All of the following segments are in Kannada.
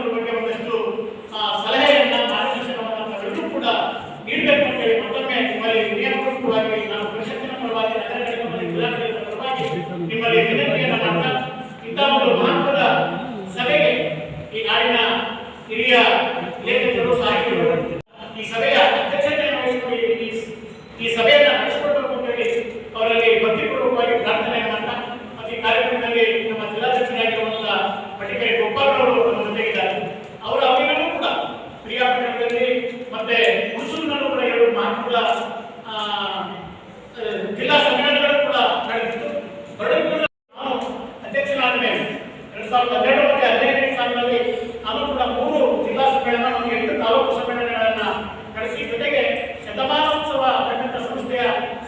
ಅನ್ನೋದ್ರ ಬಗ್ಗೆ ಒಂದಷ್ಟು ಸಲಹೆಯನ್ನ, ಮಾರ್ಗದರ್ಶನವನ್ನು ತಾವೆಲ್ಲರೂ ಕೂಡ ನೀಡಬೇಕು ಅಂತ ಹೇಳಿ ಮತ್ತೊಮ್ಮೆ ನಿಮ್ಮಲ್ಲಿ ನಿಯಮಪೂರ್ವಕವಾಗಿ ನಾನು ಪರಿಷತ್ತಿನ ಪರವಾಗಿ ನಗರ ನಿಗಮ ಪರವಾಗಿ ನಿಮ್ಮಲ್ಲಿ ವಿನಂತಿಯನ್ನು ಮಾಡ್ತಾ ಇಂಥ ಒಂದು ಮಹತ್ವದ ಸಭೆಗೆ ಈ ನಾಡಿನ ಹಿರಿಯ ಲೇಖಕರು, ಸಾಹಿತ್ಯರು ಈ ಸಭೆಯ ಅಧ್ಯಕ್ಷತೆಯನ್ನು ವಹಿಸಿಕೊಂಡು ಈ- ಸಭೆಯನ್ನು ಅಂತ ಹೇಳಿ ಅವರಲ್ಲಿ ಭಕ್ತಿಪೂರ್ವಕವಾಗಿ ಪ್ರಾರ್ಥನೆ ಮಾಡ್ತಾ, ಮತ್ತು ಈ ಕಾರ್ಯಕ್ರಮದಲ್ಲಿ ನಮ್ಮ ಜಿಲ್ಲಾಧ್ಯಕ್ಷರಾಗಿರುವಂತಹ ಪಟ್ಟಿಕರೆ ಗೋಪಾಲ್ ಅವರು ನಮ್ಮ ಜೊತೆಗಿದ್ದಾರೆ ಅವರ ಅಭಿನೂ ಕೂಡ ಕ್ರಿಯಾಪಟ್ಟಣದಲ್ಲಿ ಮತ್ತೆ ಹುಣಸೂರಿನಲ್ಲೂ ಕೂಡ ಎರಡು ಮಹತ್ವದ ಆ, ಆ, ಜಿಲ್ಲಾ ಸಮ್ಮೇಳನಗಳು ಕೂಡ ನಡೆದಿತ್ತು ಎರಡೂ ಕೂಡ ನಾನು ಅಧ್ಯಕ್ಷನಾದ ಮೇಲೆ ಎರಡ್ ಸಾವಿರದ ಹನ್ನೆರಡು ಮತ್ತೆ ಹದಿನೈದನೇ ಸಾಲಿನಲ್ಲಿ ನಾನು ಕೂಡ ಮೂರು ಜಿಲ್ಲಾ ಸಮ್ಮೇಳನ ಮತ್ತು ಎಂಟು ತಾಲೂಕು ಸಮ್ಮೇಳನಗಳನ್ನ ನಡೆಸಿ ಜೊತೆಗೆ ಶತಮಾನೋತ್ಸವ ಕಂಡಂತ ಸಂಸ್ಥೆಯ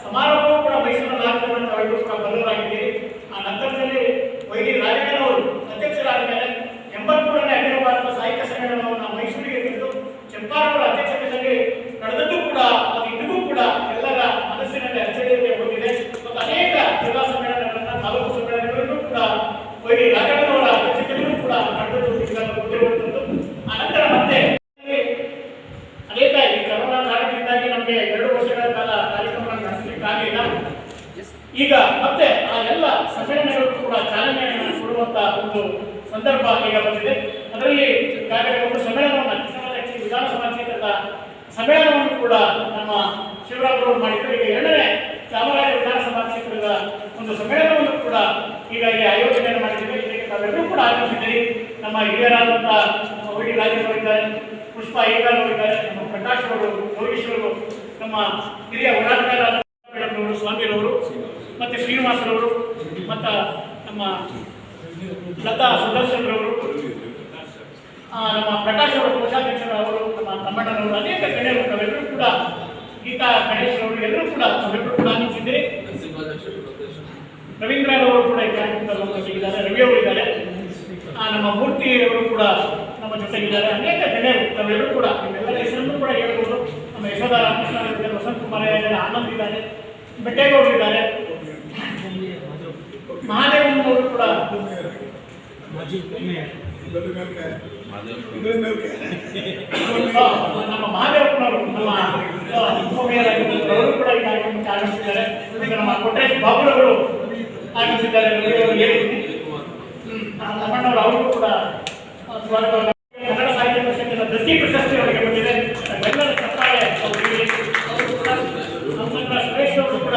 ಸಮಾರಂಭವೂ ಕೂಡ ಮೈಸೂರಿನಲ್ಲಿ ಆಗ್ತದೆ ಅಂತ ತಾವೆಲ್ಲರೂ ಕೂಡ ಬಲ್ಲವರಾಗಿದ್ದೀರಿ ಆ ನಂತರದಲ್ಲಿ ವೈದ್ಯ ರಾಜಣ್ಣನವರು ಅಧ್ಯಕ್ಷರಾದ ಮೇಲೆ ಎಂಬತ್ಮೂರನೇ ಅಖಿಲ ಭಾರತ ಸಾಹಿತ್ಯ ಸಮ್ಮೇಳನವನ್ನು ಮೈಸೂರಿಗೆ ತಂದು ಚಂಪಾರವರ ಅಧ್ಯಕ್ಷತೆಯಲ್ಲಿ ನಡೆದದ್ದು ಕೂಡ ಅದು ಇಂದಿಗೂ ಕೂಡ ಎಲ್ಲರ ಮನಸ್ಸಿನಲ್ಲಿ ಅಚ್ಚಳಿಯದೆ ಬಂದಿದೆ ಮತ್ತು ಅನೇಕ ಜಿಲ್ಲಾ ಸಮ್ಮೇಳನಗಳನ್ನ ತಾಲೂಕು ಸಮ್ಮೇಳನಗಳನ್ನು ಕೂಡ ವೈದ್ಯ ರಾಜಣ್ಣನವರ ಅಧ್ಯಕ್ಷತೆಯಲ್ಲೂ ಕೂಡ ನಡೆದದ್ದು ನಿಮ್ಗೆಲ್ಲ ಗೊತ್ತಿರುವಂಥದ್ದು ಆ ನಂತರ ಮತ್ತೆ ಅನೇಕ ಈ ಕರೋನಾ ಕಾರಣದಿಂದಾಗಿ ನಮಗೆ ಎರಡು ವರ್ಷಗಳ ಕಾಲ ಕಾರ್ಯಕ್ರಮ ನಡೆಸಲಿಕ್ಕಾಗಲಿಲ್ಲ ಈಗ ಮತ್ತೆ ಆ ಎಲ್ಲ ಸಮ್ಮೇಳನಗಳು ಕೂಡ, ಚಾಲನೆಯನ್ನು ಕೊಡುವಂತ ಒಂದು ಸಂದರ್ಭ ಈಗ ಬಂದಿದೆ. ಅದರಲ್ಲಿ ಕಾರ್ಯಕ್ರಮ ಸಮ್ಮೇಳನವನ್ನು ಕೃಷ್ಣರಾಜ ವಿಧಾನಸಭಾ ಕ್ಷೇತ್ರದ ಸಮ್ಮೇಳನವನ್ನು ಕೂಡ ನಮ್ಮ ಶಿವರಾಮರವರು ಮಾಡಿದ್ರು. ಈಗ ಎರಡನೇ ಚಾಮರಾಜ ವಿಧಾನಸಭಾ ಕ್ಷೇತ್ರದ ಒಂದು ಸಮ್ಮೇಳನವನ್ನು ಕೂಡ ಈಗ ಇಲ್ಲಿ ಆಯೋಜನೆಯನ್ನು ಮಾಡಿದ್ದೇವೆ. ಇದಕ್ಕೆ ತಾವೆಲ್ಲರೂ ಕೂಡ ಆಗಮಿಸಿದ್ದೀರಿ. ನಮ್ಮ ಹಿರಿಯರಾದಂತಹ ನಮ್ಮ ವೈಡಿ ರಾಜೇಶ್ವರ ಇದ್ದಾರೆ, ಪುಷ್ಪ ಐಗಾರ್ ಇದ್ದಾರೆ, ನಮ್ಮ ಪ್ರಕಾಶ್ ಅವರು ಯೋಗೀಶ್ ನಮ್ಮ ಹಿರಿಯ ಹೋರಾಟಗಾರ ಸ್ವಾಮಿರವರು ಶ್ರೀನಿವಾಸರವರು ಮತ್ತು ನಮ್ಮ ಲತಾ ಸುದರ್ಶನ್ ರವರು ಆ, ನಮ್ಮ ಪ್ರಕಾಶ್ ಅವರು ಕೋಶಾಧ್ಯಕ್ಷರವರು ನಮ್ಮ ತಮ್ಮಣ್ಣನವರು ಅನೇಕ ಗಣ್ಯರು ತಾವೆಲ್ಲರೂ ಕೂಡ ಗೀತಾ ಗಣೇಶ್ ಅವರು ಎಲ್ಲರೂ ಕೂಡ ತಾವೆಲ್ಲರೂ ಕೂಡ ನಿಂತಿದ್ದೀರಿ. ರವೀಂದ್ರ ಅವರು ಕೂಡ ಜೊತೆಗಿದ್ದಾರೆ ರವಿ ಅವರು ಇದ್ದಾರೆ. ನಮ್ಮ ಮೂರ್ತಿ ಅವರು ಕೂಡ ನಮ್ಮ ಜೊತೆಗಿದ್ದಾರೆ. ಅನೇಕ ಗಣ್ಯರು ತಾವೆಲ್ಲರೂ ಕೂಡ ನಿಮ್ಮೆಲ್ಲರ ಹೆಸರನ್ನು ಕೂಡ ಹೇಳ್ಬೋದು. ನಮ್ಮ ಯಶೋಧ ರಾಮಕೃಷ್ಣ ಇದ್ದಾರೆ ವಸಂತ ಕುಮಾರ ಇದ್ದಾರೆ ಆನಂದ್ ಇದ್ದಾರೆ. ಬೆಟ್ಟೇಗೌಡರು ಇದ್ದಾರೆ. ಮಹಾದೇವನ್ ಅವರು ಕೂಡ ಆ, ನಮ್ಮ ಮಹಾದೇವನವರು ನಮ್ಮ ಆ, ಉಪಮೇಯರಾಗಿದ್ದರು ಅವರು ಕೂಡ ಈ ಕಾರ್ಯಕ್ರಮಕ್ಕೆ ಆಗಮಿಸಿದ್ದಾರೆ ಈಗ ನಮ್ಮ ಕೊಟ್ಟೇಶ್ ಬಾಬುರವರು ಆಗಮಿಸಿದ್ದಾರೆ ಅವರು ಕೂಡ ಆ, ಸ್ವಾಗತವನ್ನು ಕನ್ನಡ ಸಾಹಿತ್ಯ ಪರಿಷತ್ತಿನ ದತ್ತಿ ಪ್ರಶಸ್ತಿ ಅವರಿಗೆ ಬಂದಿದೆ ಎಲ್ಲರ ಚಪ್ಪಾಳೆ ಅವರಿಗೆ ಅವರು ಕೂಡ ನಮ್ಮ ಸಂಘ ಸುರೇಶ್ ಅವರು ಕೂಡ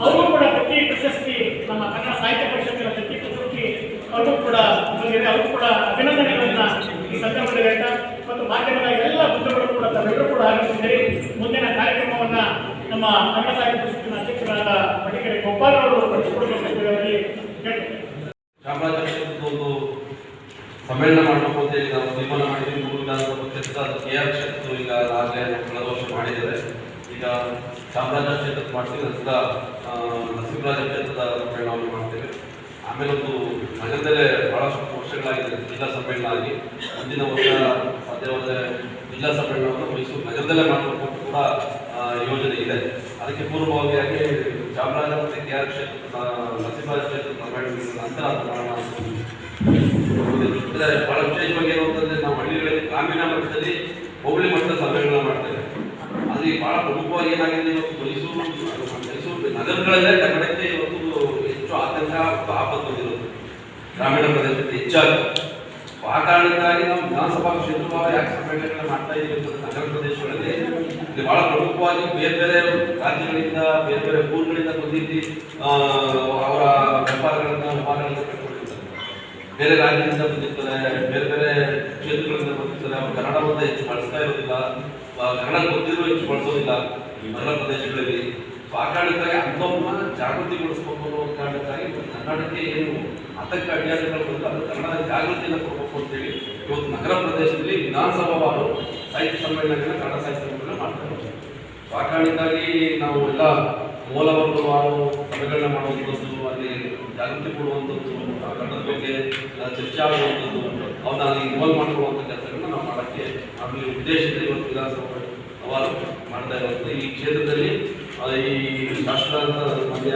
ಅವರು ಕೂಡ ದತ್ತಿ ಪ್ರಶಸ್ತಿ ನಮ್ಮ ಕನ್ನಡ ಸಾಹಿತ್ಯ ಪರಿಷತ್ತಿನ ದತ್ತಿ ಪ್ರಶಸ್ತಿ ಅವರು ಕೂಡ ಬಂದಿದೆ ಅವರು ಕೂಡ ಅಭಿನಂದನೆಗಳನ್ನ ಈ ಸಂದರ್ಭದಲ್ಲಿ ಹೇಳ್ತಾ ಮತ್ತು ಮಾಧ್ಯಮದ ಎಲ್ಲ ಬುದ್ಧಗಳು ಕೂಡ ತಾವೆಲ್ಲರೂ ಕೂಡ ಆಗಮಿಸಿದ್ದೀರಿ ಮುಂದಿನ ಕಾರ್ಯಕ್ರಮವನ್ನ ನಮ್ಮ ಕನ್ನಡ ಸಾಹಿತ್ಯ ಪರಿಷತ್ತಿನ ಅಧ್ಯಕ್ಷರಾದ ಪಡಿಕೆರೆ ಗೋಪಾಲ್ ಅವರು ನಡೆಸಿಕೊಡಬೇಕು ಅವರಲ್ಲಿ ಕೇಳ್ತೇನೆ ಚಾಮರಾಜಪೇಟೆ ಒಂದು ಸಮ್ಮೇಳನ ಮಾಡಬೇಕು ಅಂತ ನಾವು ತೀರ್ಮಾನ ಮಾಡಿದ್ವಿ ಮೂರು ವಿಧಾನಸಭಾ ಕ್ಷೇತ್ರ ಕೆ ಆರ್ ಕ್ಷೇತ್ರ ಈಗ ಆಗಲೇ ಕಳೆದ ವರ್ಷ ಮಾಡಿದ್ದೇವೆ ಈಗ ಚಾಮರಾಜ ಕ್ಷೇತ್ರದ ಮಾಡ್ತೀವಿ ನಂತರ ನರಸಿಂಹರಾಜ ಕ್ಷೇತ್ರದ ಸಮ್ಮೇಳನವನ್ನು ಮಾಡ್ತೇವೆ. ಆಮೇಲೆ ಒಂದು ನಗರದಲ್ಲೇ ಬಹಳಷ್ಟು ವರ್ಷಗಳಾಗಿದೆ ಜಿಲ್ಲಾ ಸಮ್ಮೇಳನ ಆಗಿ. ಮುಂದಿನ ವರ್ಷ ಸಾಧ್ಯವಾದರೆ ಜಿಲ್ಲಾ ಸಮ್ಮೇಳನವನ್ನು ಮೈಸೂರು ನಗರದಲ್ಲೇ ಮಾಡಬೇಕು ಕೂಡ ಯೋಜನೆ ಇದೆ. ಅದಕ್ಕೆ ಪೂರ್ವಭಾವಿಯಾಗಿ ಚಾಮರಾಜ ಮತ್ತು ಕೆ ಆರ್ ಕ್ಷೇತ್ರ ನರಸಿಂಹರಾಜ ಕ್ಷೇತ್ರದ ಬಹಳ ವಿಶೇಷವಾಗಿ ಏನಂತಂದ್ರೆ ನಾವು ಹಳ್ಳಿಗಳಲ್ಲಿ ಗ್ರಾಮೀಣ ಮಟ್ಟದಲ್ಲಿ ಹೋಬಳಿ ಮಟ್ಟದ ಸಭೆಗಳನ್ನ ಮಾಡ್ತೇವೆ. ಅಲ್ಲಿ ಬಹಳ ಪ್ರಮುಖವಾಗಿ ಏನಾಗಿದೆ ಇವತ್ತು ಮೈಸೂರು ಮೈಸೂರು ನಗರಗಳಲ್ಲೇ ಕನ್ನಡಕ್ಕೆ ಇವತ್ತು ಹೆಚ್ಚು ಆತಂಕ ಆಪತ್ತು ಬಂದಿರೋದು ಗ್ರಾಮೀಣ ಪ್ರದೇಶದಲ್ಲಿ ಹೆಚ್ಚಾಗಿ. ಆ ಕಾರಣಕ್ಕಾಗಿ ನಾವು ವಿಧಾನಸಭಾ ಕ್ಷೇತ್ರವಾಗಿ ಯಾಕೆ ಸಮ್ಮೇಳನಗಳನ್ನ ಮಾಡ್ತಾ ಇದ್ದೀವಿ ನಗರ ಪ್ರದೇಶಗಳಲ್ಲಿ ಇಲ್ಲಿ ಬಹಳ ಪ್ರಮುಖವಾಗಿ ಬೇರೆ ಬೇರೆ ರಾಜ್ಯಗಳಿಂದ, ಬೇರೆ ಬೇರೆ ಊರುಗಳಿಂದ ಬಂದಿದ್ದು ಅವರ ವ್ಯಾಪಾರಗಳನ್ನು ವ್ಯವಹಾರಗಳನ್ನ ಬೇರೆ ರಾಜ್ಯದಿಂದ ಬಂದಿರ್ತಾರೆ, ಬೇರೆ ಬೇರೆ ಕ್ಷೇತ್ರಗಳಿಂದ ಬಂದಿರ್ತಾರೆ. ಅವರು ಕನ್ನಡವನ್ನು ಹೆಚ್ಚು ಬಳಸ್ತಾ ಇರೋದಿಲ್ಲ. ಕನ್ನಡ ಗೊತ್ತಿರೋ ಹೆಚ್ಚು ಬಳಸೋದಿಲ್ಲ ನಗರ ಪ್ರದೇಶಗಳಲ್ಲಿ. ಆ ಕಾರಣಕ್ಕಾಗಿ ಅಂಥವನ್ನ ಜಾಗೃತಿಗೊಳಿಸ್ಬೇಕು ಅನ್ನೋ ಕಾರಣಕ್ಕಾಗಿ ಕನ್ನಡಕ್ಕೆ ಏನು ಆತಂಕ ಅಡ್ಯಾಸಗಳು ಬಂದು ಅದು ಕನ್ನಡ ಜಾಗೃತಿಯನ್ನು ಕೊಡಬೇಕು ಅಂತೇಳಿ ಇವತ್ತು ನಗರ ಪ್ರದೇಶದಲ್ಲಿ ವಿಧಾನಸಭಾವಾರು ಸಾಹಿತ್ಯ ಸಮ್ಮೇಳನಗಳನ್ನ ಕನ್ನಡ ಸಾಹಿತ್ಯ ಮಾಡ್ತಾರೆ. ಸೊ ಆ ನಾವು ಎಲ್ಲ ಮೂಲವರ್ಗವಾರು ಸಭೆಗಳನ್ನ ಮಾಡುವಂಥದ್ದು, ಅಲ್ಲಿ ಜಾಗೃತಿ ಕೊಡುವಂಥದ್ದು ಆ ಕನ್ನಡದ ಬಗ್ಗೆ ಚರ್ಚೆ ಆಗುವಂಥದ್ದು ಅವನ್ನ ಅಲ್ಲಿ ಇನ್ವಾಲ್ವ್ ಮಾಡ್ಕೊಳ್ಳುವಂಥ ಕೆಲಸಗಳನ್ನ ನಾವು ಮಾಡೋಕ್ಕೆ ಅಲ್ಲಿ ಉದ್ದೇಶದಲ್ಲಿ ಇವತ್ತು ವಿಧಾನಸಭೆ ಅವರು ಮಾಡ್ತಾ ಇರುವಂಥದ್ದು. ಈ ಕ್ಷೇತ್ರದಲ್ಲಿ ಈ ಶಾಸಕರಾದ ಮಾನ್ಯ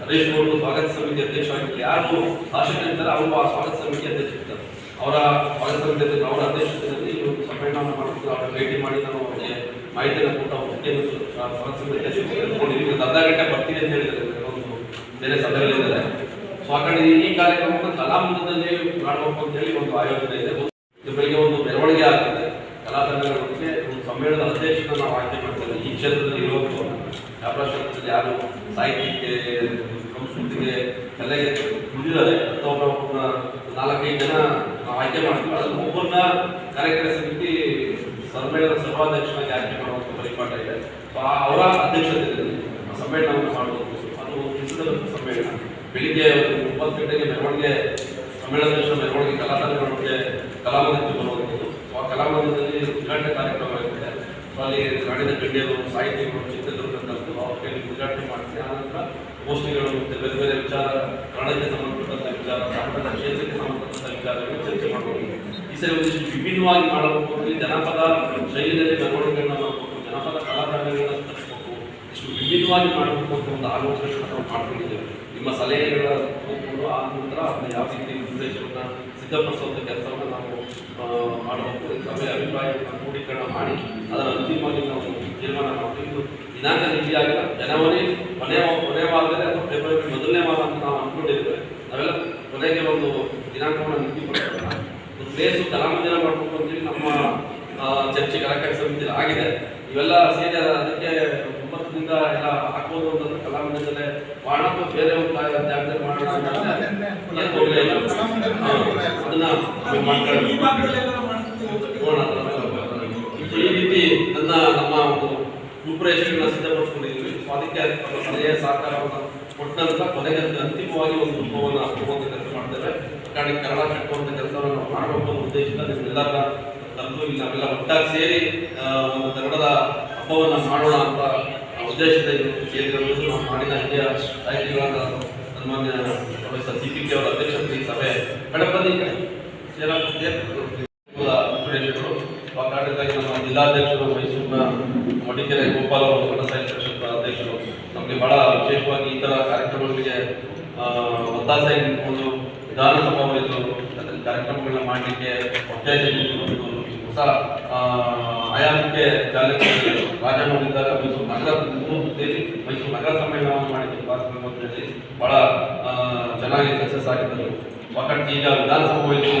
ಹರೀಶ್ ಅವರು ಸ್ವಾಗತ ಸಮಿತಿ ಅಧ್ಯಕ್ಷರಾಗಿರ್ತಾರೆ ಯಾರು ಶಾಸಕರಿರ್ತಾರೆ ಅವರು ಆ ಸ್ವಾಗತ ಸಮಿತಿ ಅಧ್ಯಕ್ಷರಿರ್ತಾರೆ ಅವರ ಪಾಲಿಸಲಿದೆ ಅವರ ಅಧ್ಯಕ್ಷತೆಯಲ್ಲಿ ಒಂದು ಸಮ್ಮೇಳನವನ್ನು ಮಾಡಿದ್ರು ಅವರ ಭೇಟಿ ಮಾಡಿ ಅವರಿಗೆ ಮಾಹಿತಿಯನ್ನು ಕೊಟ್ಟು ಅವ್ರ ಮುಖ್ಯ ಅರ್ಧ ಗಂಟೆ ಬರ್ತೀನಿ ಅಂತ ಹೇಳಿದ್ದಾರೆ. ಒಂದು ಬೇರೆ ಸಭೆಗಳಿದ್ದಾರೆ ಸೊ ಆ ಕಡೆ ಈ ಕಾರ್ಯಕ್ರಮವನ್ನು ಕಲಾಮಂದಿರದಲ್ಲಿ ಮಾಡಬೇಕು ಅಂತ ಹೇಳಿ ಒಂದು ಆಯೋಜನೆ ಇದೆ. ಇದು ಬೆಳಿಗ್ಗೆ ಒಂದು ಮೆರವಣಿಗೆ ಆಗ್ತದೆ. ಕಲಾ ತಂಡಗಳೊಂದಿಗೆ ಒಂದು ಸಮ್ಮೇಳನದ ಅಧ್ಯಕ್ಷನ ನಾವು ಆಯ್ಕೆ ಮಾಡ್ತೇವೆ. ಈ ಕ್ಷೇತ್ರದಲ್ಲಿ ಇರೋದು ವ್ಯಾಪಾರ ಕ್ಷೇತ್ರದಲ್ಲಿ ಯಾರು ಸಾಹಿತ್ಯಕ್ಕೆ, ಸಂಸ್ಕೃತಿಗೆ ಕಲೆಗೆ ಉಳಿದಿದ್ದಾರೆ ಅಥವಾ ನಾಲ್ಕೈದು ಜನ ನಾವು ಆಯ್ಕೆ ಮಾಡ್ತೀವಿ. ಅದನ್ನು ಒಬ್ಬರನ್ನ ಕಾರ್ಯಕ್ರಮ ಸಮಿತಿ ಸಮ್ಮೇಳನ ಸಭಾಧ್ಯಕ್ಷನಾಗಿ ಆಯ್ಕೆ ಮಾಡುವಂಥ ಪರಿಪಾಠ ಇದೆ. ಸೊ ಅವರ ಅಧ್ಯಕ್ಷತೆಯಲ್ಲಿ ಸಮ್ಮೇಳನವನ್ನು ಮಾಡಬಹುದು ಅದು ಒಂದು ಸಮ್ಮೇಳನ. ಬೆಳಿಗ್ಗೆ ಒಂಬತ್ತು ಗಂಟೆಗೆ ಮೆರವಣಿಗೆ ಸಮ್ಮೇಳನಾಧ್ಯಕ್ಷರ ಮೆರವಣಿಗೆ ಕಲಾಕಾರರಿಗೆ ಕಲಾಮಂದಿರಕ್ಕೆ ಬರುವಂಥದ್ದು. ಆ ಕಲಾಮಂದಿರದಲ್ಲಿ ಉದ್ಘಾಟನೆ ಕಾರ್ಯಕ್ರಮಗಳಿದೆ ಅಲ್ಲಿ ನಾಡಿನ ಗಣ್ಯರು, ಸಾಹಿತಿಗಳು ಚಿತ್ರದುರ್ಗದಂತದ್ದು ಅವ್ರ ಕೈಲಿ ಉದ್ಘಾಟನೆ ಮಾಡಿಸಿ, ಆನಂತರ ಗೋಷ್ಠಿಗಳು ಮತ್ತು ಬೇರೆ ಬೇರೆ ವಿಚಾರ ಕನ್ನಡಕ್ಕೆ ಸಂಬಂಧಪಟ್ಟಂಥ ವಿಚಾರ ಕನ್ನಡದ ಕ್ಷೇತ್ರಕ್ಕೆ ಸಂಬಂಧಪಟ್ಟಂಥ ವಿಚಾರಗಳನ್ನು ಚರ್ಚೆ ಮಾಡಬಹುದು ವಿಭಿನ್ನವಾಗಿ ಮಾಡಬೇಕು ಜನಪದ ಶೈಲಿಯಲ್ಲಿ ಮೆರವಣಿಗೆಗಳನ್ನ ಮಾಡಬಹುದು ಜನಪದ ಕಲಾಕಾರಗಳನ್ನ ತರಿಸಬೇಕು ಇಷ್ಟು ವಿಭಿನ್ನವಾಗಿ ಮಾಡಬೇಕು ಅಂತ ಒಂದು ಆಲೋಚನೆ ನಾವು ನಿಮ್ಮ ಸಲಹೆಗಳ ಕೂತ್ಕೊಂಡು ಆ ನಂತರ ಅದನ್ನ ಯಾವ ರೀತಿ ಉದ್ದೇಶವನ್ನು ಸಿದ್ಧಪಡಿಸುವಂಥ ಕೆಲಸವನ್ನು ನಾವು ಮಾಡಬಹುದು ಸಭೆಯ ಅಭಿಪ್ರಾಯವನ್ನು ಕ್ರೋಢೀಕರಣ ಮಾಡಿ, ಅದರ ಅಂತಿಮವಾಗಿ ನಾವು ತೀರ್ಮಾನ ಮಾಡಬೇಕು ದಿನಾಂಕ ನಿಧಿಯಾಗಿಲ್ಲ ಜನವರಿ ಕೊನೆಯ ಕೊನೆಯ ವಾರದಲ್ಲಿ ಅಥವಾ ಫೆಬ್ರವರಿ ಮೊದಲನೇ ವಾರ ಅಂತ ನಾವು ಅಂದ್ಕೊಂಡಿದ್ದೇವೆ ನಾವೆಲ್ಲ ಕೊನೆಗೆ ಒಂದು ದಿನಾಂಕವನ್ನು ಒಂದು ಪ್ಲೇಸು ಕಲಾಮಂದಿರ ಮಾಡಬೇಕು ಅಂತೇಳಿ ನಮ್ಮ ಚರ್ಚೆ ಕಲಾಕಾರ ಸಮಿತಿ ಆಗಿದೆ ಇವೆಲ್ಲ ಸೇರಿ ಅದಕ್ಕೆ ಒಂಬತ್ತರಿಂದ ಎಲ್ಲ ಹಾಕ್ಬೋದು ಅಂತಂದ್ರೆ ಕಲಾಮಂದಿರದಲ್ಲೇ ಮಾಡೋಣ ಬೇರೆ ಒಂದು ಜಾಗದಲ್ಲಿ ಮಾಡೋಣ ಅದನ್ನ ಈ ರೀತಿ ನನ್ನ ನಮ್ಮ ಒಂದು ರೂಪುರೇಷೆಗಳನ್ನ ಸಿದ್ಧಪಡಿಸ್ಕೊಂಡಿದ್ದೀವಿ. ಸೊ ಅದಕ್ಕೆ ಸಲಹೆ ಸಹಕಾರವನ್ನು ಕೊಟ್ಟಂತ ಕೊನೆಗೆ ಅಂತಿಮವಾಗಿ ಒಂದು ರೂಪವನ್ನು ಹಾಕುವಂತ ಕೆಲಸ ಮಾಡ್ತೇವೆ. ಕಾರಣ ಕನ್ನಡ ಕಟ್ಟುವಂತ ಕೆಲಸವನ್ನು ಮಾಡಬೇಕು ಅನ್ನೋ ಉದ್ದೇಶದಿಂದ ನಿಮ್ಮೆಲ್ಲರ ತಂದು ಇಲ್ಲಿ ನಾವೆಲ್ಲ ಒಟ್ಟಾಗಿ ಸೇರಿ ಒಂದು ಕನ್ನಡದ ಹಬ್ಬವನ್ನು ಮಾಡೋಣ ಅಂತ ಉದ್ದೇಶದ ಸೇರಿರೋದು ನಾವು ಮಾಡಿದ ಹಿರಿಯ ಸಾಹಿತಿಗಳಾದ ಸನ್ಮಾನ್ಯ ಪ್ರೊಫೆಸರ್ ಸಿ ಪಿ ಕೆ ಅವರ ಅಧ್ಯಕ್ಷತೆ ಸಭೆ ಕಡೆ ಬನ್ನಿ ಈ ಕಡೆ ಸೇರಾಗುತ್ತೆ ಕಾರಣಕ್ಕಾಗಿ ನಮ್ಮ ಜಿಲ್ಲಾಧ್ಯಕ್ಷರು, ಮೈಸೂರಿನ ಮಡಿಕೆರೆ ಗೋಪಾಲ್ ಅವರು ಕನ್ನಡ ಸಾಹಿತ್ಯ ಪರಿಷತ್ ಅಧ್ಯಕ್ಷರು, ನಮಗೆ ಬಹಳ ವಿಶೇಷವಾಗಿ ಈ ಥರ ಕಾರ್ಯಕ್ರಮಗಳಿಗೆ ಒತ್ತಾಸೆ ನಿಂತ್ಕೊಂಡು ವಿಧಾನಸಭಾ ವಹಿಸಲು ಅದನ್ನ ಕಾರ್ಯಕ್ರಮಗಳನ್ನ ಮಾಡಲಿಕ್ಕೆ ನಿಂತ್ಕೊಂಡು ಹೊಸ ಆಯಾಮಕ್ಕೆ ಚಾಲನೆ ರಾಜಮೌಳಿದ್ದಾಗ ಮೈಸೂರು ನಗರ ಸೇರಿ ಮೈಸೂರು ನಗರ ಸಮ್ಮೇಳನವನ್ನು ಮಾಡಿದ್ದು ಕಾರ್ಯಕ್ರಮ ಅಂತ ಹೇಳಿ ಬಹಳ ಆ, ಚೆನ್ನಾಗಿ ಸಕ್ಸಸ್ ಆಗಿದ್ದರು. ಒಕ್ಕಟ್ಟು ಈಗ ವಿಧಾನಸಭಾ ಹೋಯಿತು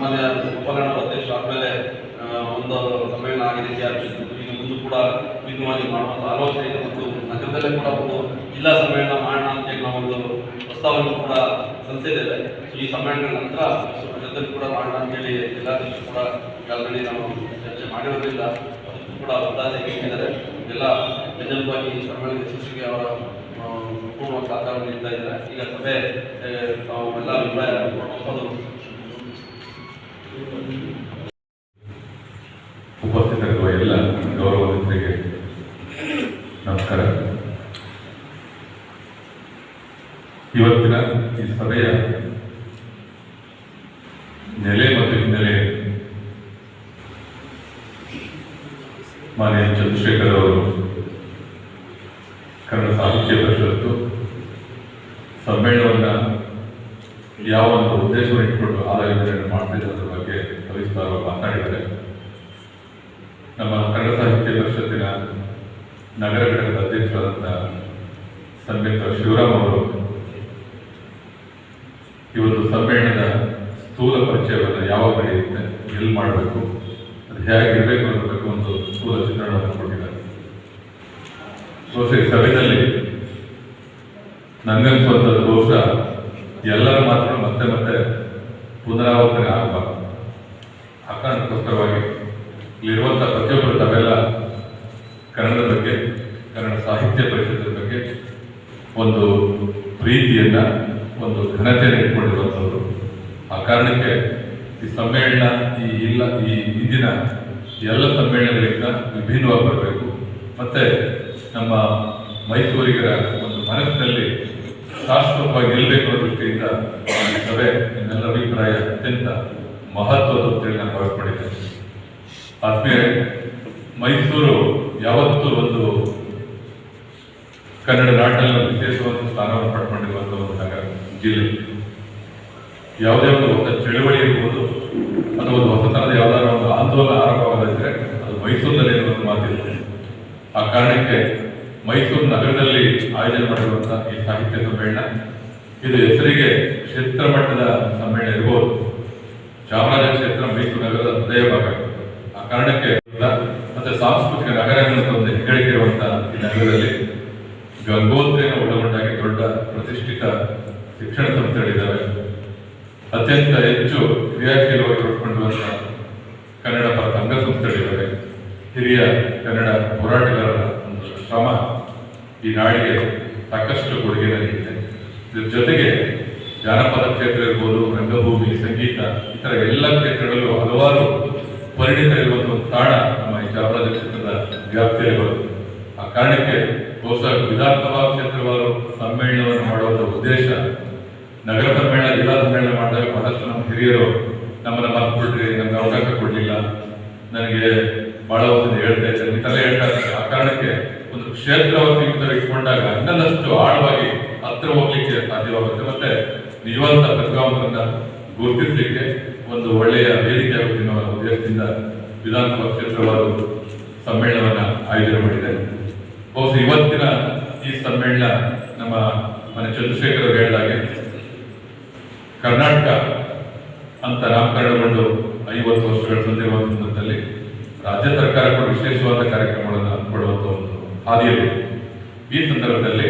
ಮಾನ್ಯ ಉಪಕರಣ ಅಧ್ಯಕ್ಷ ಆದಮೇಲೆ ಒಂದು ಸಮ್ಮೇಳನ ಆಗಿದೆ ಈಗ ಮುಂದೆ ಕೂಡ ವಿಭಿನ್ನವಾಗಿ ಮಾಡುವಂಥ ಆಲೋಚನೆ ಮತ್ತು ನಗರದಲ್ಲೇ ಕೂಡ ಒಂದು ಜಿಲ್ಲಾ ಸಮ್ಮೇಳನ ಮಾಡೋಣ ಅಂತೇಳಿ ನಾವೊಂದು ಪ್ರಸ್ತಾವನೆ ಕೂಡ ಸಲ್ಲಿಸಿದ್ದೇವೆ ಸೊ ಈ ಸಮ್ಮೇಳನ ನಂತರ ನಗರದಲ್ಲಿ ಕೂಡ ಮಾಡೋಣ ಅಂತೇಳಿ ಜಿಲ್ಲಾಧ್ಯಕ್ಷರು ಕೂಡ ಆಲ್ರೆಡಿ ನಾವು ಚರ್ಚೆ ಮಾಡಿರೋದ್ರಿಂದ ಅದಕ್ಕೂ ಕೂಡ ಒತ್ತಾಸೆ ನೀಡಿದ್ದಾರೆ. ಎಲ್ಲ ಬೆನ್ನೆಲುಬಾಗಿ ಈ ಸಮ್ಮೇಳನ ಯಶಸ್ವಿಗೆ ಅವರ ಪೂರ್ಣ ಸಹಕಾರ ನೀಡ್ತಾ ಇದ್ದಾರೆ. ಈಗ ಸಭೆ ನಾವು ಎಲ್ಲ ಅಭಿಪ್ರಾಯ ಉಪಸ್ಥಿತರಿರುವ ಎಲ್ಲ ಗೌರವಾನ್ವಿತರಿಗೆ ನಮಸ್ಕಾರ. ಇವತ್ತಿನ ಈ ಸಭೆಯ ನೆಲೆ ಮತ್ತು ಹಿನ್ನೆಲೆ. ಮಾನ್ಯ ಚಂದ್ರಶೇಖರ್ ಅವರು ಕನ್ನಡ ಸಾಹಿತ್ಯ ಪರಿಷತ್ತು ಸಮ್ಮೇಳನವನ್ನು ಯಾವ ಒಂದು ಉದ್ದೇಶವನ್ನು ಇಟ್ಕೊಂಡು ಆಲೋಚನೆಯನ್ನು ಅದರ ಬಗ್ಗೆ ಸವಿಸ್ತಾರವಾಗಿ ಮಾತನಾಡಿದ್ದಾರೆ. ನಮ್ಮ ಕನ್ನಡ ಸಾಹಿತ್ಯ ಪರಿಷತ್ತಿನ ನಗರ ಘಟಕದ ಅಧ್ಯಕ್ಷರಾದಂಥ ಸಂಯುಕ್ತ ಶಿವರಾಮ್ ಅವರು ಇವತ್ತು ಸಮ್ಮೇಳನದ ಸ್ಥೂಲ ಪರಿಚಯವನ್ನು ಯಾವಾಗ ನಡೆಯುತ್ತೆ ಎಲ್ಲಿ ಮಾಡಬೇಕು, ಅದು ಹೇಗಿರಬೇಕು ಅನ್ನೋದಕ್ಕೆ ಒಂದು ಸ್ಥೂಲ ಚಿತ್ರಣವನ್ನು ಕೊಟ್ಟಿದ್ದಾರೆ. ಸೋಸೆ ಈ ಸಭೆಯಲ್ಲಿ ನನಗನ್ಸುವಂಥದ್ದು ಬಹುಶಃ ಎಲ್ಲರ ಮಾತ್ರ ಮತ್ತೆ ಮತ್ತೆ ಪುನರಾವರ್ತನೆ ಆಗಬಾರ್ದು. ಆ ಕಾರಣಕ್ಕೋಸ್ಕರವಾಗಿ ಇಲ್ಲಿರುವಂಥ ಪ್ರತಿಯೊಬ್ಬರು ತಾವೆಲ್ಲ ಕನ್ನಡದ ಬಗ್ಗೆ, ಕನ್ನಡ ಸಾಹಿತ್ಯ ಪರಿಷತ್ತಿನ ಬಗ್ಗೆ ಒಂದು ಪ್ರೀತಿಯನ್ನ ಒಂದು ಘನತೆಯನ್ನು ಇಟ್ಕೊಂಡಿರುವಂಥವ್ರು. ಆ ಕಾರಣಕ್ಕೆ ಈ ಸಮ್ಮೇಳನ ಈ ಇಲ್ಲ, ಈ ಹಿಂದಿನ ಎಲ್ಲ ಸಮ್ಮೇಳನಗಳಿಂದ ವಿಭಿನ್ನವಾಗಿ ಬರಬೇಕು. ಮತ್ತೆ ನಮ್ಮ ಮೈಸೂರಿಗರ ಒಂದು ಮನಸ್ಸಿನಲ್ಲಿ ಶಾಶ್ವತವಾಗಿ ನಿಲ್ಲಬೇಕು ಅನ್ನೋ ದೃಷ್ಟಿಯಿಂದ ಈ ಸಭೆ ಅಭಿಪ್ರಾಯ ಅತ್ಯಂತ ಮಹತ್ವದ ಅಂತೇಳಿ ನಾನು ಹೊರಪಡಿದ್ದೇನೆ ಆದ್ಮೇಲೆ ಮೈಸೂರು ಯಾವತ್ತೂ ಒಂದು ಕನ್ನಡ ನಾಟಲ್ಲಿ ವಿಶೇಷವಾದ ಸ್ಥಾನವನ್ನು ಪಡ್ಕೊಂಡಿರುವಂಥ ಒಂದು ನಗರ. ಜಿಲ್ಲೆ. ಯಾವುದೇ ಒಂದು ಹೊಸ ಚಳವಳಿ ಇರ್ಬೋದು ಅಥವಾ ಒಂದು ಹೊಸತನದ ಯಾವುದಾದ್ರು ಒಂದು ಆಂದೋಲನ ಆರಂಭವಾಗದಿದ್ರೆ ಅದು ಮೈಸೂರಿನಲ್ಲಿ ಒಂದು ಮಾತಿರುತ್ತೆ ಆ ಕಾರಣಕ್ಕೆ ಮೈಸೂರು ನಗರದಲ್ಲಿ ಆಯೋಜನೆ ಮಾಡಿರುವಂತಹ ಈ ಸಾಹಿತ್ಯ ಸಮ್ಮೇಳನ, ಇದು ಹೆಸರಿಗೆ ಕ್ಷೇತ್ರ ಮಟ್ಟದ ಸಮ್ಮೇಳನ ಇರಬಹುದು ಚಾಮರಾಜ ಕ್ಷೇತ್ರ ಮೈಸೂರು ನಗರದ ಹೃದಯ ಭಾಗ. ಆ ಕಾರಣಕ್ಕೆ ಮತ್ತೆ ಸಾಂಸ್ಕೃತಿಕ ನಗರ ಒಂದು ಹೆಗ್ಗಳಿಕೆ ಇರುವಂತಹ ಈ ನಗರದಲ್ಲಿ ಗಂಗೋತ್ರಿಯನ್ನು ಒಳಗೊಂಡಾಗಿ ದೊಡ್ಡ ಪ್ರತಿಷ್ಠಿತ ಶಿಕ್ಷಣ ಸಂಸ್ಥೆಗಳಿದ್ದಾವೆ ಅತ್ಯಂತ ಹೆಚ್ಚು ಕ್ರಿಯಾಶೀಲವಾಗಿ ತೊಡಕೊಂಡಿರುವಂತಹ ಕನ್ನಡ ಪರ ಸಂಘ ಸಂಸ್ಥೆಗಳಿದ್ದಾವೆ ಹಿರಿಯ ಕನ್ನಡ ಹೋರಾಟಗಾರರ ಒಂದು ಶ್ರಮ ಈ ನಾಡಿಗೆ ಸಾಕಷ್ಟು ಕೊಡುಗೆ ನೀಡಿದೆ ಇದ್ರ ಜೊತೆಗೆ ಜಾನಪದ ಕ್ಷೇತ್ರ ಇರ್ಬೋದು, ರಂಗಭೂಮಿ, ಸಂಗೀತ ಇತರ ಎಲ್ಲ ಕ್ಷೇತ್ರಗಳಲ್ಲೂ ಹಲವಾರು ಪರಿಣಿತ ಇರುವಂತಹ ತಾಣ ನಮ್ಮ ಈ ಚಾಮರಾಜ ಕ್ಷೇತ್ರದ ವ್ಯಾಪ್ತಿಯಲ್ಲಿ ಬರುತ್ತೆ. ಆ ಕಾರಣಕ್ಕೆ ಬಹುಶಃ ವಿಧಾನಸಭಾ ಕ್ಷೇತ್ರವಾರು ಸಮ್ಮೇಳನವನ್ನು ಮಾಡುವಂಥ ಉದ್ದೇಶ ನಗರ ಸಮ್ಮೇಳನ, ಜಿಲ್ಲಾ ಸಮ್ಮೇಳನ ಮಾಡಿದಾಗ ಬಹಳಷ್ಟು ನಮ್ಮ ಹಿರಿಯರು ನಮ್ಮನ್ನು ಮರ್ತು ಬಿಡ್ರಿ ನಮ್ಗೆ ಅವಕಾಶ ಕೊಡಲಿಲ್ಲ. ನನಗೆ ಬಹಳ ಒಂದು ಹೇಳ್ತಾ ಇದ್ದಾರೆ. ತಲೆ ಹೇಳ್ತಾ ಇದ್ದಾರೆ? ಆ ಕಾರಣಕ್ಕೆ ಒಂದು ಕ್ಷೇತ್ರವನ್ನು ಇಟ್ಕೊಂಡಾಗ ಇನ್ನೊಂದಷ್ಟು ಆಳವಾಗಿ ಹತ್ರ ಹೋಗ್ಲಿಕ್ಕೆ ಸಾಧ್ಯವಾಗುತ್ತೆ. ಮತ್ತೆ ನಿಜವಾದ ಪ್ರತಿಭಾವಂತರನ್ನ ಗುರುತಿಸಲಿಕ್ಕೆ ಒಂದು ಒಳ್ಳೆಯ ವೇದಿಕೆ ಆಗುತ್ತೆ ಅನ್ನೋ ಉದ್ದೇಶದಿಂದ ವಿಧಾನಸಭಾ ಕ್ಷೇತ್ರವಾರು ಸಮ್ಮೇಳನವನ್ನ ಆಯೋಜನೆ ಮಾಡಿದೆ ಬಹುಶಃ ಇವತ್ತಿನ ಈ ಸಮ್ಮೇಳನ ನಮ್ಮ ಮನೆ ಚಂದ್ರಶೇಖರ್ ಹೇಳಿದಾಗೆ ಕರ್ನಾಟಕ ಅಂತ ನಾಮಕರಣಗೊಂಡು ಐವತ್ತು ವರ್ಷಗಳ ಸಂದರ್ಭದಲ್ಲಿ ರಾಜ್ಯ ಸರ್ಕಾರ ಕೂಡ ವಿಶೇಷವಾದ ಕಾರ್ಯಕ್ರಮಗಳನ್ನು ಹಮ್ಮಿಕೊಳ್ಳುವಂಥ ಒಂದು ಹಾದಿಯಲ್ಲಿ ಈ ಸಂದರ್ಭದಲ್ಲಿ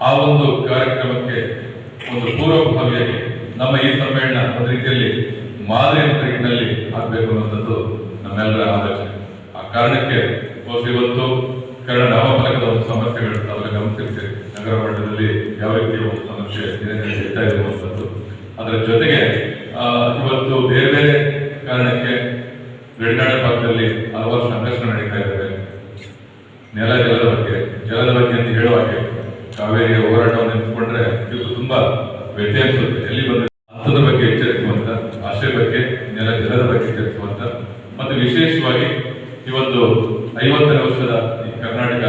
ಆ ಒಂದು ಕಾರ್ಯಕ್ರಮಕ್ಕೆ ಒಂದು ಪೂರ್ವಭಾವಿಯಾಗಿ ನಮ್ಮ ಈ ಸಮ್ಮೇಳನ ಒಂದು ರೀತಿಯಲ್ಲಿ ಮಾದರಿ ನಿಟ್ಟಿನಲ್ಲಿ ಆಗಬೇಕು ಅನ್ನೋಂಥದ್ದು ನಮ್ಮೆಲ್ಲರ ಆಲೋಚನೆ. ಆ ಕಾರಣಕ್ಕೆ ಇವತ್ತು ಕನ್ನಡ ನಾಮಫಲಕದ ಒಂದು ಸಮಸ್ಯೆಗಳು ತಾವೆಲ್ಲ ಗಮನಿಸಿರ್ತೀರಿ. ನಗರ ಮಟ್ಟದಲ್ಲಿ ಯಾವ ರೀತಿಯ ಒಂದು ಸಮಸ್ಯೆ ದಿನೇ ಅದರ ಜೊತೆಗೆ ಇವತ್ತು ಬೇರೆ ಬೇರೆ ಕಾರಣಕ್ಕೆ ಬೆಳಗಾಡ ಭಾಗದಲ್ಲಿ ಹಲವಾರು ಸಂಘರ್ಷ ನಡೀತಾ ಇದ್ದಾವೆ. ನೆಲ ಜಲದ ಬಗ್ಗೆ ಜಲದ ಬಗ್ಗೆ ಅಂತ ಹೇಳುವ ಹಾಗೆ ಕಾವೇರಿಯ ಹೋರಾಟವನ್ನು ನಿಂತ್ಕೊಂಡ್ರೆ ಇದು ತುಂಬಾ ವ್ಯತ್ಯಾಸ ಎಲ್ಲಿ ಬಂದ ಹಂತದ ಬಗ್ಗೆ ಎಚ್ಚರಿಸುವಂತ ಆಶಯ ಬಗ್ಗೆ, ನೆಲ, ಜಲದ ಬಗ್ಗೆ ಎಚ್ಚರಿಸುವಂತ, ಮತ್ತೆ ವಿಶೇಷವಾಗಿ ಒಂದು ಐವತ್ತನೇ ವರ್ಷದ ಈ ಕರ್ನಾಟಕ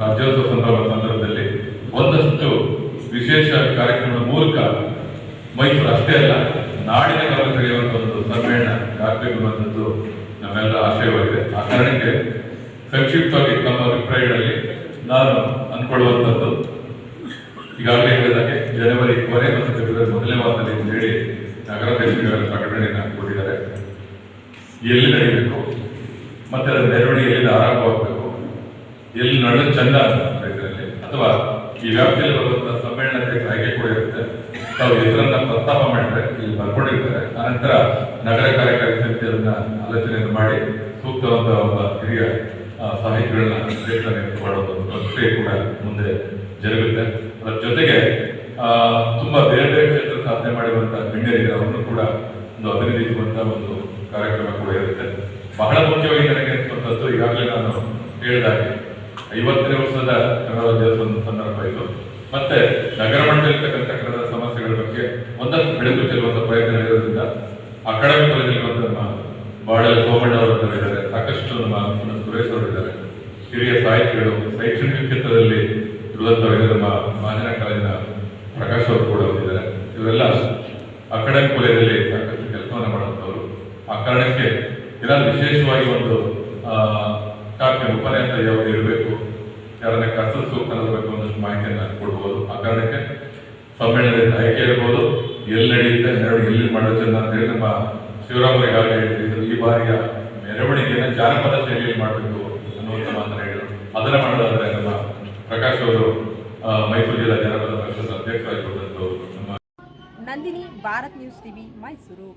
ರಾಜ್ಯೋತ್ಸವ ಸಂಭ್ರಮ ಸಂದರ್ಭದಲ್ಲಿ ಒಂದಷ್ಟು ವಿಶೇಷ ಕಾರ್ಯಕ್ರಮದ ಮೂಲಕ ಅಷ್ಟೇ ಅಲ್ಲ, ನಾಡಿನ ಕಾಲ ಸೆಳೆಯುವಂತ ಒಂದು ಸಮ್ಮೇಳನ ಆಗಬೇಕು ನಮ್ಮೆಲ್ಲ ನಮ್ಮೆಲ್ಲರ ಆಶಯವಾಗಿದೆ. ಆ ಕಾರಣಕ್ಕೆ ಸಂಕ್ಷಿಪ್ತವಾಗಿ ತಮ್ಮ ಅಭಿಪ್ರಾಯಗಳಲ್ಲಿ ನಾನು ಅಂದ್ಕೊಳ್ಳುವಂಥದ್ದು ಈಗಾಗಲೇ ಹೇಳಿದಾಗೆ, ಜನವರಿ ಕೊನೆ ಮತ್ತು ಫೆಬ್ರವರಿ ಮೊದಲನೇ ವಾರದಲ್ಲಿ ಹೇಳಿ ಹೇಳಿ ನಗರಾಧ್ಯಕ್ಷರ ಪ್ರಕಟಣೆಯನ್ನು ಕೊಟ್ಟಿದ್ದಾರೆ. ಎಲ್ಲಿ ನಡೀಬೇಕು ಮತ್ತೆ ಅದರ ಮೆರವಣಿಗೆ ಎಲ್ಲಿ ಆರಂಭವಾಗಬೇಕು? ಎಲ್ಲಿ ನಡೆದ ಚಂದ ಅಂತ ಇದರಲ್ಲಿ. ಅಥವಾ ಈ ವ್ಯಾಪ್ತಿಯಲ್ಲಿ ಬರುವಂತಹ ಸಮ್ಮೇಳನಕ್ಕೆ ಆಯ್ಕೆ ಕೂಡ ಇರುತ್ತೆ. ತಾವು ಇದರನ್ನ ಪ್ರಸ್ತಾಪ ಇಲ್ಲಿ ಬರ್ಕೊಂಡಿರ್ತಾರೆ. ಆನಂತರ ನಗರ ಕಾರ್ಯಕಾರಿ ಸಮಿತಿಯನ್ನ ಆಲೋಚನೆಯನ್ನು ಮಾಡಿ ಸೂಕ್ತವಾದ ಒಬ್ಬ ಹಿರಿಯ ಸಾಹಿತಿಗಳನ್ನ ಮಾಡುವ ಒಂದು ಪ್ರಕ್ರಿಯೆ ಕೂಡ ಮುಂದೆ ಜರುಗುತ್ತೆ. ಅದರ ಜೊತೆಗೆ ಆ, ತುಂಬಾ ಬೇರೆ ಬೇರೆ ಕ್ಷೇತ್ರ ಸಾಧನೆ ಮಾಡಿರುವಂತಹ ಗಣ್ಯರಿಗೆ ಅವರನ್ನು ಕೂಡ ಒಂದು ಅಭಿನಂದಿಸುವಂತಹ ಒಂದು ಕಾರ್ಯಕ್ರಮ ಕೂಡ ಇರುತ್ತೆ. ಬಹಳ ಮುಖ್ಯವಾಗಿ ನನಗೆ ಅನಿಸುವಂಥದ್ದು ಈಗಾಗಲೇ ನಾನು ಹೇಳಿದಾಗೆ ಐವತ್ತನೇ ವರ್ಷದ ಕನ್ನಡ ರಾಜ್ಯೋತ್ಸವದ ಸಂದರ್ಭ ಇದು. ಮತ್ತೆ ನಗರ ಮಟ್ಟದಲ್ಲಿರ್ತಕ್ಕಂಥ ಕನ್ನಡ ಬಗ್ಗೆ ಒಂದಷ್ಟು ಚೆಲ್ಲುವಂತ ಪ್ರಯತ್ನ ಇರೋದ್ರಿಂದ ಅಕಾಡೆಮಿಕ್ ಇರುವಂತ ನಮ್ಮ ಬಾಳೆ ಸೋಮಣ್ಣ ಅವರು ಇದ್ದಾರೆ. ಸಾಕಷ್ಟು ನಮ್ಮ ಸುರೇಶ್ ಅವರು ಇದ್ದಾರೆ. ಹಿರಿಯ ಸಾಹಿತಿಗಳು, ಶೈಕ್ಷಣಿಕ ಕ್ಷೇತ್ರದಲ್ಲಿ ಇರುವಂತವರಿಗೆ ನಮ್ಮ ಮಾಜನ ಕಾಲೇಜಿನ ಪ್ರಕಾಶ್ ಅವರು ಕೂಡ ಬಂದಿದ್ದಾರೆ ಇವರೆಲ್ಲ ಅಕಾಡೆಮಿಕ್ ಕಾಲೇಜಲ್ಲಿ ಸಾಕಷ್ಟು ಕೆಲಸವನ್ನು ಮಾಡುವಂಥವ್ರು ಆ ಕಾರಣಕ್ಕೆ ಏನಾದ್ರು ವಿಶೇಷವಾಗಿ ಒಂದು ಕಾವ್ಯ ಉಪನ್ಯಾಸ ಯಾವುದು ಇರಬೇಕು, ಯಾರನ್ನ ಸೂಕ್ತ ಅನ್ನೋದಕ್ಕೆ ಒಂದಷ್ಟು ಮಾಹಿತಿಯನ್ನ ಕೊಡ್ಬೋದು. ಆ ಕಾರಣಕ್ಕೆ ಸಮ್ಮೇಳನದ ಆಯ್ಕೆ ಇರ್ಬೋದು ಎಲ್ಲಿ ನಡೆಯುತ್ತೆ ನೆರಳು ಎಲ್ಲಿ ಮಾಡೋದು ಅಂತೇಳಿ ನಮ್ಮ ಈಗಾಗಲೇ ಹೇಳಿದ್ರು ಈ ಬಾರಿಯ ಮೆರವಣಿಗೆನ ಜಾನಪದ ಶೈಲಿಯಲ್ಲಿ ಮಾಡಬೇಕು ಅನ್ನುವಂಥ ಮಾತನ್ನ ಹೇಳಿದ್ರು. ಅದನ್ನ ಮಾಡೋದಾದ್ರೆ ನಮ್ಮ ಪ್ರಕಾಶ್ ಅವರು ಮೈಸೂರು ಜಿಲ್ಲಾ ಜನಪದ ಪರಿಷತ್ ಅಧ್ಯಕ್ಷರಾಗಿರುವಂಥದ್ದು ನಮ್ಮ ನಂದಿನಿ, ಭಾರತ್ ನ್ಯೂಸ್ ಟಿವಿ, ಮೈಸೂರು.